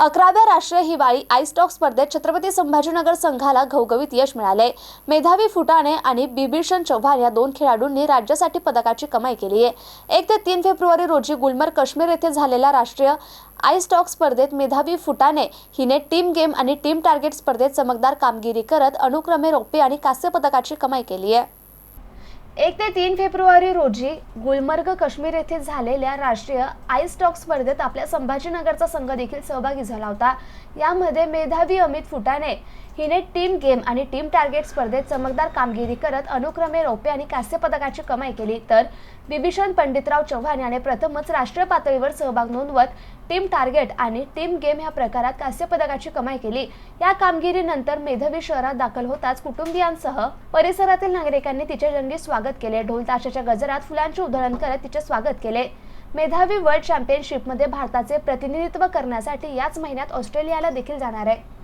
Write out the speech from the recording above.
अकराव्या राष्ट्रीय हिवाळी आईस्टॉक स्पर्धेत छत्रपती संभाजीनगर संघाला घवघवीत यश मिळाले. मेधावी फुटाणे आणि बिभीषण चव्हाण या दोन खेळाडूंनी राज्यासाठी पदकाची कमाई केली आहे. एक ते तीन फेब्रुवारी रोजी गुलमर्ग काश्मीर येथे झालेल्या राष्ट्रीय आईस्टॉक स्पर्धेत मेधावी फुटाणे हिने टीम गेम आणि टीम टार्गेट स्पर्धेत चमकदार कामगिरी करत अनुक्रमे रौप्य आणि कांस्य पदकाची कमाई केली आहे. एक ते तीन फेब्रुवारी रोजी गुलमर्ग काश्मीर येथे झालेल्या राष्ट्रीय आईस स्टॉक स्पर्धेत आपल्या संभाजीनगरचा संघ देखील सहभागी झाला होता. यामध्ये मेधावी अमित फुटाणे हिने टीम गेम आणि टीम टार्गेट स्पर्धेत चमकदार कामगिरी करत अनुक्रमे रौप्य आणि कांस्य पदकाची कमाई केली. तर बिभीषण पंडितराव चव्हाण याने प्रथमच राष्ट्रीय पातळीवर सहभाग नोंदवत टीम टार्गेट आणि टीम गेम ह्या प्रकारात कांस्यपदकाची कमाई केली. या कामगिरीनंतर मेधवी शहरात दाखल होताच कुटुंबियांसह परिसरातील नागरिकांनी तिचे जंगी स्वागत केले. ढोल ताशाच्या गजरात फुलांचे उधळण करत तिचे स्वागत केले. मेधावी वर्ल्ड चॅम्पियनशिपमध्ये भारताचे प्रतिनिधित्व करण्यासाठी याच महिन्यात ऑस्ट्रेलियाला देखील जाणार आहे.